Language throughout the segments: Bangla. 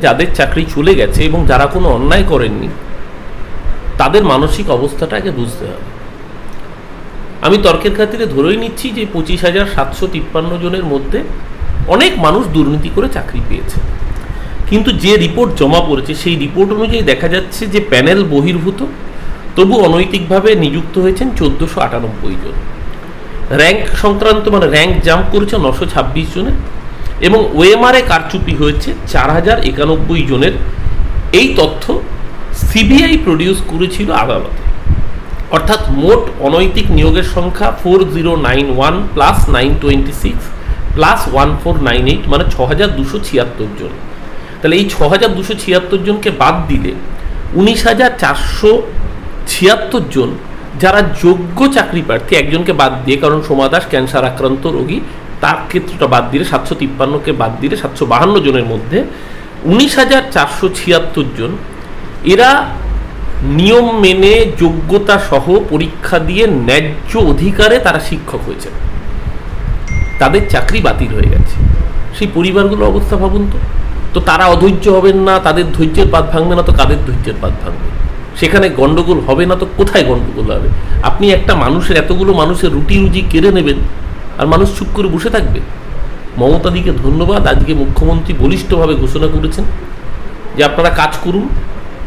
যাদের চাকরি চলে গেছে এবং যারা কোনো অন্যায় করেননি, তাদের মানসিক অবস্থাটা আগে বুঝতে হবে। আমি তর্কের খাতিরে ধরেই নিচ্ছি যে পঁচিশ হাজার সাতশো তিপ্পান্ন জনের মধ্যে অনেক মানুষ দুর্নীতি করে চাকরি পেয়েছে। কিন্তু যে রিপোর্ট জমা পড়েছে, সেই রিপোর্ট অনুযায়ী দেখা যাচ্ছে যে প্যানেল বহির্ভূত, তবু অনৈতিকভাবে নিযুক্ত হয়েছেন চোদ্দোশো আটানব্বই জন। র্যাঙ্ক সংক্রান্ত মানে র্যাঙ্ক জাম্প করেছে নশো ছাব্বিশ জনের। এবং ওএমআরএ কারচুপি হয়েছে চার হাজার একানব্বই জনের। এই তথ্য সিবিআই প্রডিউস করেছিল আদালতে। অর্থাৎ মোট অনৈতিক নিয়োগের সংখ্যা four zero nine one plus nine twenty six plus one four nine eight মানে ছ হাজার দুশো ছিয়াত্তর জন। তাহলে এই ছ হাজার দুশো ছিয়াত্তর জনকে বাদ দিলে উনিশ হাজার চারশো ছিয়াত্তর জন যারা যোগ্য চাকরি প্রার্থী, একজনকে বাদ দিয়ে, কারণ সোমা দাস ক্যান্সার আক্রান্ত রোগী তার ক্ষেত্রটা বাদ দিলে সাতশো তিপ্পান্নকে বাদ দিলে সাতশো বাহান্ন জনের মধ্যে উনিশ হাজার চারশো ছিয়াত্তর জন, এরা নিয়ম মেনে, যোগ্যতা সহ পরীক্ষা দিয়ে ন্যায্য অধিকারে তারা শিক্ষক হয়েছে তাদের চাকরি বাতিল হয়ে গেছে। সেই পরিবারগুলোর অবস্থা ভাবুন তো। তো তারা অধৈর্য হবেন না, তাদের ধৈর্যের পাত ভাঙবে না, তো কাদের ধৈর্যের পাত ভাঙবে? সেখানে গন্ডগোল হবে না, তো কোথায় গন্ডগোল হবে? আপনি একটা মানুষের, এতগুলো মানুষের রুটি রুজি কেড়ে নেবেন আর মানুষ চুপ করে বসে থাকবে। মমতাদিকে ধন্যবাদ। আজকে মুখ্যমন্ত্রী বলিষ্ঠভাবে ঘোষণা করেছেন যে আপনারা কাজ করুন,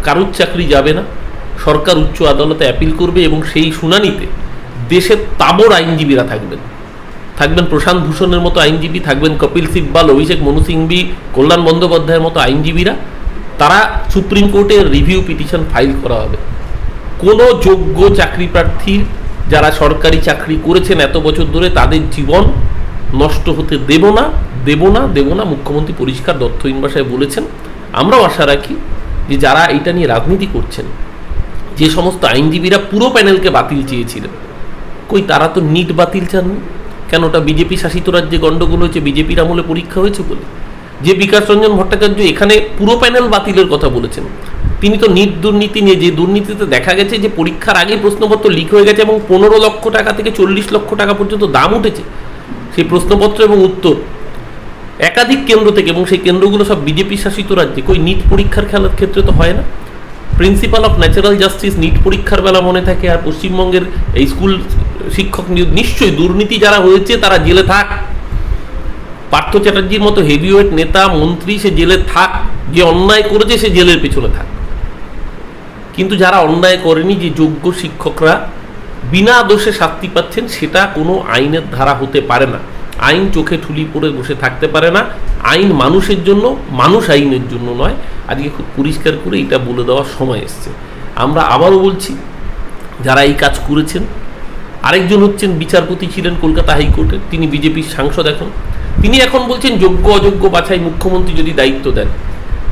কারুর চাকরি যাবে না, সরকার উচ্চ আদালতে অ্যাপিল করবে এবং সেই শুনানিতে দেশের তাবড় আইনজীবীরা থাকবেন। থাকবেন প্রশান্ত ভূষণের মতো আইনজীবী, থাকবেন কপিল সিব্বাল, অভিষেক মনু সিংভি কল্যাণ বন্দ্যোপাধ্যায়ের মতো আইনজীবীরা। তারা সুপ্রিম কোর্টে রিভিউ পিটিশন ফাইল করা হবে। কোনো যোগ্য চাকরি প্রার্থীর যারা সরকারি চাকরি করেছেন এত বছর ধরে, তাদের জীবন নষ্ট হতে দেব না দেব না দেব না, মুখ্যমন্ত্রী পরিষ্কার দত্তহীন ভাষায় বলেছেন। আমরাও আশা রাখি যে যারা এটা নিয়ে রাজনীতি করছেন, যে সমস্ত আইনজীবীরা পুরো প্যানেলকে বাতিল চেয়েছিলেন, কই তারা তো নিট বাতিল চাননি? কেন ওটা বিজেপি শাসিত রাজ্যে গণ্ডগোল হয়েছে, বিজেপির আমলে পরীক্ষা হয়েছে বলে? যে বিকাশ রঞ্জন ভট্টাচার্য এখানে পুরো প্যানেল বাতিলের কথা বলেছেন তিনি তো নিট দুর্নীতি নিয়ে, যে দুর্নীতিতে দেখা গেছে যে পরীক্ষার আগে প্রশ্নপত্র লিক হয়ে গেছে এবং পনেরো লক্ষ টাকা থেকে চল্লিশ লক্ষ টাকা পর্যন্ত দাম উঠেছে সেই প্রশ্নপত্র এবং উত্তর। একাধিক কেন্দ্র থেকে এবং সেই কেন্দ্রগুলো সব বিজেপি শাসিত রাজ্যে। কই নিট পরীক্ষার খেলার ক্ষেত্রে তো হয় না। Principle of natural justice NEET পরীক্ষার বেলা মনে থাকে আর পশ্চিমবঙ্গের এই স্কুল শিক্ষক নিশ্চয়ই দুর্নীতি যারা হয়েছে তারা জেলে থাক। পার্থ চ্যাটার্জির মতো হেভিওয়েট নেতা, মন্ত্রী সে জেলে থাক, যে অন্যায় করেছে সে জেলের পেছনে থাক। কিন্তু যারা অন্যায় করেনি যে যোগ্য শিক্ষকরা, বিনা দোষে শাস্তি পাচ্ছেন, সেটা কোনো আইনের ধারা হতে পারে না। আইন চোখে ঠুলি পড়ে বসে থাকতে পারে না। আইন মানুষের জন্য, মানুষ আইনের জন্য নয়। আজকে খুব পরিষ্কার করে এটা বলে দেওয়ার সময় এসছে। আমরা আবারও বলছি, যারা এই কাজ করেছেন, আরেকজন হচ্ছেন বিচারপতি ছিলেন কলকাতা হাইকোর্টের তিনি বিজেপির সাংসদ এখন। তিনি এখন বলছেন, যোগ্য, অযোগ্য বাছাই মুখ্যমন্ত্রী যদি দায়িত্ব দেন।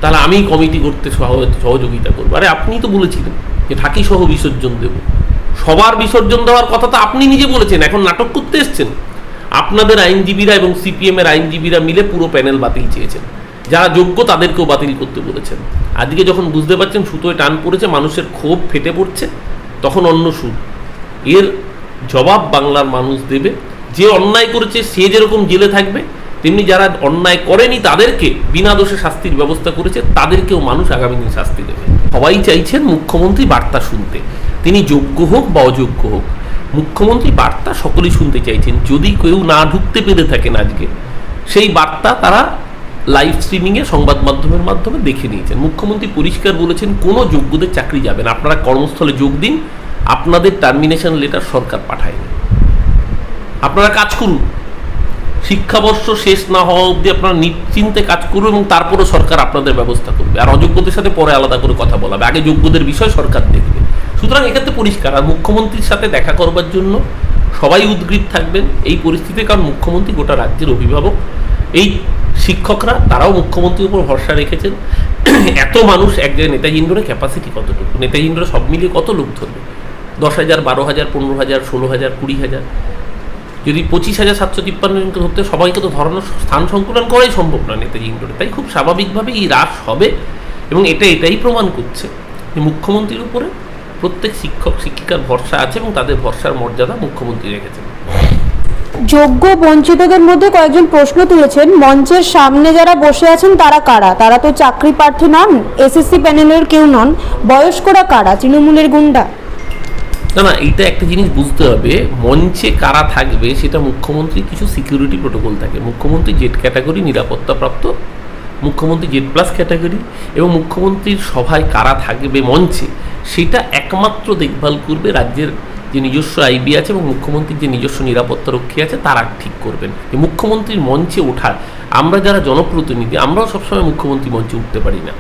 তাহলে আমি কমিটি করতে সহ- সহযোগিতা করব। আরে আপনি তো বলেছিলেন যে ঢাকি সহ বিসর্জন দেব। সবার বিসর্জন দেওয়ার কথা তো আপনি নিজে বলেছেন, এখন নাটক করতে এসছেন। আপনাদের আইনজীবীরা এবং সিপিএম এর আইনজীবীরা মিলে পুরো প্যানেল বাতিল চেয়েছেন। যারা যোগ্য তাদেরকেও বাতিল করতে বলেছেন। আজকে যখন বুঝতে পারছেন সুতোয় টান পড়েছে, মানুষের ক্ষোভ ফেটে পড়ছে, তখন অন্য সুর। এর জবাব বাংলার মানুষ দেবে। যে অন্যায় করেছে সে যেরকম জেলে থাকবে তেমনি যারা অন্যায় করেনি তাদেরকে বিনা দোষে শাস্তির ব্যবস্থা করেছে, তাদেরকেও মানুষ আগামী দিন শাস্তি দেবে। সবাই চাইছেন মুখ্যমন্ত্রী বার্তা শুনতে। তিনি যোগ্য হোক বা অযোগ্য হোক, মুখ্যমন্ত্রী বার্তা সকলেই শুনতে চাইছেন। যদি কেউ না ঢুকতে পেরে থাকেন আজকে, সেই বার্তা তারা লাইভ স্ট্রিমিংয়ে সংবাদ মাধ্যমের মাধ্যমে দেখে নিয়েছেন। মুখ্যমন্ত্রী পরিষ্কার বলেছেন, কোনো যোগ্যদের চাকরি যাবে না। আপনারা কর্মস্থলে যোগ দিন, আপনাদের টার্মিনেশন লেটার সরকার পাঠায়নি আপনারা কাজ করুন। শিক্ষাবর্ষ শেষ না হওয়া অবধি আপনারা নিশ্চিন্তে কাজ করবে এবং তারপরে সরকার আপনাদের ব্যবস্থা করবে। আর অযোগ্যদের সাথে পরে আলাদা করে কথা বলাবে। আগে যোগ্যদের বিষয় সরকার দেখবে। সুতরাং এক্ষেত্রে পরিষ্কার। আর মুখ্যমন্ত্রীর সাথে দেখা করবার জন্য সবাই উদ্গ্রীব থাকবেন এই পরিস্থিতিতে, কারণ মুখ্যমন্ত্রী গোটা রাজ্যের অভিভাবক। এই শিক্ষকরা, তারাও মুখ্যমন্ত্রীর উপর ভরসা রেখেছেন। এত মানুষ এক জায়গায় নেতাজি ক্যাপাসিটি কতটুকু? নেতাজি সব মিলিয়ে কত লোক ধরবে? দশ হাজার, বারো হাজার, পনেরো হাজার, ষোলো হাজার, কুড়ি হাজার। যদি পঁচিশ হাজার সাতশো তিপ্পান্ন জনকে ধরতে সবাইকে তো ধরানোর স্থান সংকুলন করাই সম্ভব নয় নেতাজি ইন্ডোরে তাই খুব স্বাভাবিকভাবে এই হ্রাস হবে এবং এটা এটাই প্রমাণ করছে যে মুখ্যমন্ত্রীর উপরে প্রত্যেক শিক্ষক, শিক্ষিকার ভরসা আছে এবং তাদের ভরসার মর্যাদা মুখ্যমন্ত্রী রেখেছেন। যোগ্য বঞ্চিতদের মধ্যে কয়েকজন প্রশ্ন তুলেছেন, মঞ্চের সামনে যারা বসে আছেন তারা কারা? তারা তো চাকরি প্রার্থী নন, এসএসসি প্যানেলের কেউ নন, বয়স্করা কারা? তৃণমূলের গুন্ডা। না না, এইটা একটা জিনিস বুঝতে হবে। মঞ্চে কারা থাকবে সেটা মুখ্যমন্ত্রী কিছু সিকিউরিটি প্রোটোকল থাকে। মুখ্যমন্ত্রী জেড ক্যাটাগরি নিরাপত্তাপ্রাপ্ত, মুখ্যমন্ত্রী জেড প্লাস ক্যাটাগরি এবং মুখ্যমন্ত্রীর সভায় কারা থাকবে মঞ্চে, সেটা একমাত্র দেখভাল করবে রাজ্যের যে নিজস্ব আইবি আছে এবং মুখ্যমন্ত্রীর যে নিজস্ব নিরাপত্তা রক্ষী আছে, তারা ঠিক করবেন। মুখ্যমন্ত্রীর মঞ্চে ওঠার, আমরা যারা জনপ্রতিনিধি, আমরাও সবসময় মুখ্যমন্ত্রী মঞ্চে উঠতে পারি না।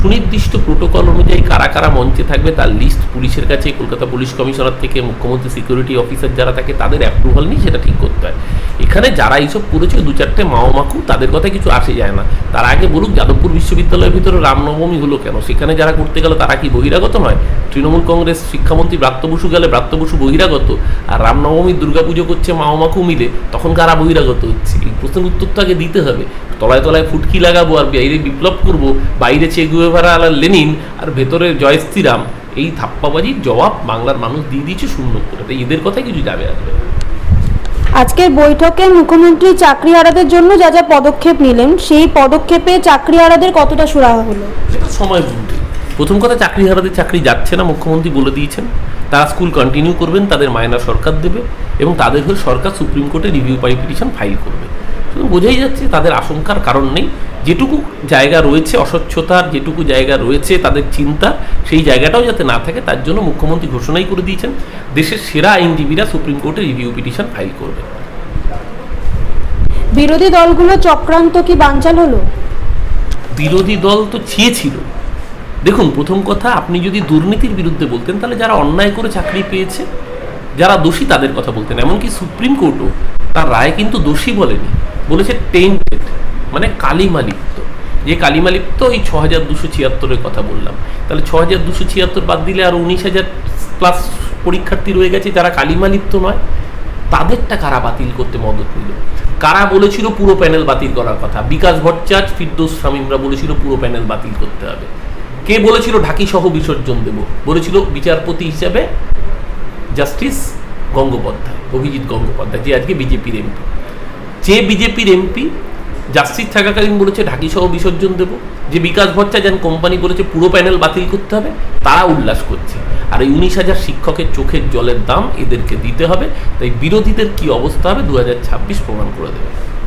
সুনির্দিষ্ট প্রোটোকল অনুযায়ী কারা কারা মঞ্চে থাকবে তার লিস্ট পুলিশের কাছে, কলকাতা পুলিশ কমিশনার থেকে, মুখ্যমন্ত্রী সিকিউরিটি অফিসার যারা থাকে তাদের অ্যাপ্রুভাল নিয়ে সেটা ঠিক করতে হয়। এখানে যারা এইসব করেছে দু চারটে মাও মাকু, তাদের কথা কিছু আসে যায় না। তার আগে বলুক, যাদবপুর বিশ্ববিদ্যালয়ের ভিতরে রামনবমী হলো কেন? সেখানে যারা করতে গেল, তারা কি বহিরাগত নয়? তৃণমূল কংগ্রেস শিক্ষামন্ত্রী ব্রাত্য বসু গেলে ব্রাত্য বসু বহিরাগত আর রামনবমীর দুর্গাপুজো করছে মাখু মিলে তখন কারা বহিরাগত হচ্ছে? এই প্রশ্নের উত্তর তো আগে দিতে হবে। তলায় তলায় ফুটকি লাগাবো আর বাইরে বিপ্লব করব বাইরে চেগুয়েভারা আর লেনিন আর ভেতরে জয় শ্রীরাম। এই থাপ্পাবাজির জবাব বাংলার মানুষ দিয়ে দিয়েছে শূন্য করে। তাই এদের কথাই কিছু যাবে আসবে। আজকের বৈঠকে মুখ্যমন্ত্রী চাকরি চাকরিহারাদের জন্য যা যা পদক্ষেপ নিলেন সেই পদক্ষেপে চাকরি চাকরিহারাদের কতটা সুরাহা হলো? সেটা সময় বুঝবে প্রথম কথা চাকরি হারাদের চাকরি যাচ্ছে না মুখ্যমন্ত্রী বলে দিয়েছেন। তারা স্কুল কন্টিনিউ করবেন তাদের মায়না সরকার দেবে এবং তাদের হয়ে সরকার সুপ্রিম কোর্টে রিভিউ পাই পিটিশন ফাইল করবে। সুতরাং বোঝাই যাচ্ছে তাদের আশঙ্কার কারণ নেই। যেটুকু জায়গা রয়েছে অস্বচ্ছতার যেটুকু জায়গা রয়েছে তাদের চিন্তা সেই জায়গাটাও যাতে না থাকে তার জন্য মুখ্যমন্ত্রী ঘোষণাই করে দিয়েছেন দেশের সেরা আইনজীবীরা সুপ্রিম কোর্টে রিভিউ পিটিশন ফাইল করবে। বিরোধী দলগুলো চক্রান্ত কি বানচাল হলো? বিরোধী দল তো চেয়েছিল দেখুন, প্রথম কথা, আপনি যদি দুর্নীতির বিরুদ্ধে বলতেন, তাহলে যারা অন্যায় করে চাকরি পেয়েছে, যারা দোষী তাদের কথা বলতেন। এমনকি সুপ্রিম কোর্টও তার রায় কিন্তু দোষী বলেনি। বলেছে টেন্টেড মানে কালিমালিপ্ত। যে কালিমালিপ্ত এই ছ হাজার দুশো ছিয়াত্তরের কথা বললাম। তাহলে ছ হাজার দুশো ছিয়াত্তর বাদ দিলে আর উনিশ হাজার প্লাস পরীক্ষার্থী রয়ে গেছে যারা কালিমালিপ্ত নয়। তাদেরটা কারা বাতিল করতে মদত নিল? কারা বলেছিল পুরো প্যানেল বাতিল করার কথা? বিকাশ ভট্টাচার্য, ফিরদোস শামীমরা বলেছিল পুরো প্যানেল বাতিল করতে হবে। কে বলেছিল ঢাকি সহ বিসর্জন দেব? বলেছিল বিচারপতি হিসেবে জাস্টিস গঙ্গোপাধ্যায়, অভিজিৎ গঙ্গোপাধ্যায়, যে আজকে বিজেপির এমপি। যে বিজেপির এমপি জাস্টিস থাকাকালীন বলেছে ঢাকি সহ বিসর্জন দেব। যে বিকাশ ভট্টাচার্য কোম্পানি বলেছে, পুরো প্যানেল বাতিল করতে হবে। তারা উল্লাস করছে। আর এই উনিশ হাজার শিক্ষকের চোখের জলের দাম এদেরকে দিতে হবে। তাই বিরোধীদের কি অবস্থা হবে? দু হাজার ছাব্বিশ প্রমাণ করে দেবে।